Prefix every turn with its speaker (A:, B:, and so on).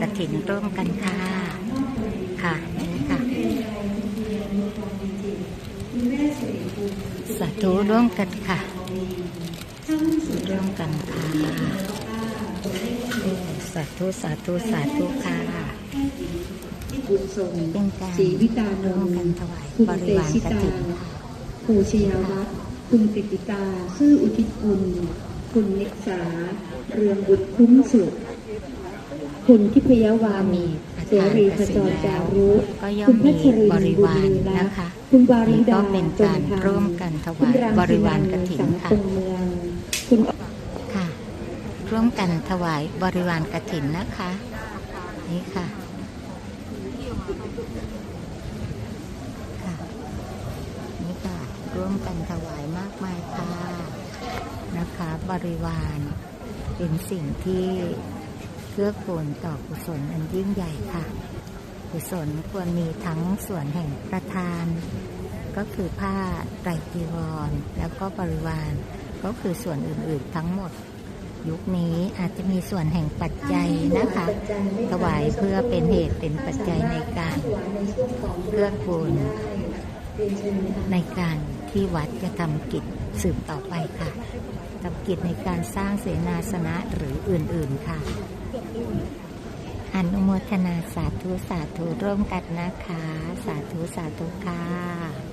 A: กฐินร่วมกันค่ะ ค่ะนี่ค่ะ สาธุร่วมกันค่ะร่วมกันค่ะ สาธุสาธุสาธุค่ะ
B: บุญทรง
A: เป็นการ
B: ศรีวิตาน
A: ม
B: น
A: กัน
B: ท์
A: ถวาย
B: คุณ
A: บ
B: เต
A: ริวาร
B: ชิ
A: ก
B: ตา
A: ฐินค่ะ
B: ภูชยาวัฒน์คุณติติกาชื่ออุทิศบุญคุณนิสา เรืองบุตรคุ้มสุข คุณทิพยวามีเสรีขจรจารุ
A: ก็ย่อ
B: คุณพัชริน
A: บริวารนะคะ
B: คุณวาริ
A: นี่ก็
B: ดา
A: เป็นการ
B: ร่
A: วมกันถวายบริวารกฐินค่ะ
B: คุณ
A: ค่ะ ร่วมกันถวายบริวารกฐินนะคะ นี่ค่ะค่ะนี่ค่ะ ร่วมกันถวายมากมายค่ะนะคะ บริวารเป็นสิ่งที่ เกื้อกูลต่อกุศลอันยิ่งใหญ่ค่ะ กุศลควรมีทั้งส่วนแห่งประธาน ก็คือผ้าไตรจีวร แล้วก็บริวาร ก็คือส่วนอื่นๆทั้งหมด ยุคนี้อาจจะมีส่วนแห่งปัจจัยนะคะถวายเพื่อเป็นเหตุเป็นปัจจัยในการเพื่อกูลในการที่วัดจะทำกิจสืบต่อไปค่ะทำกิจในการสร้างเสนาสนะหรืออื่นๆค่ะ อนุโมทนาสาธุสาธุร่วมกันนะคะ สาธุสาธุค่ะ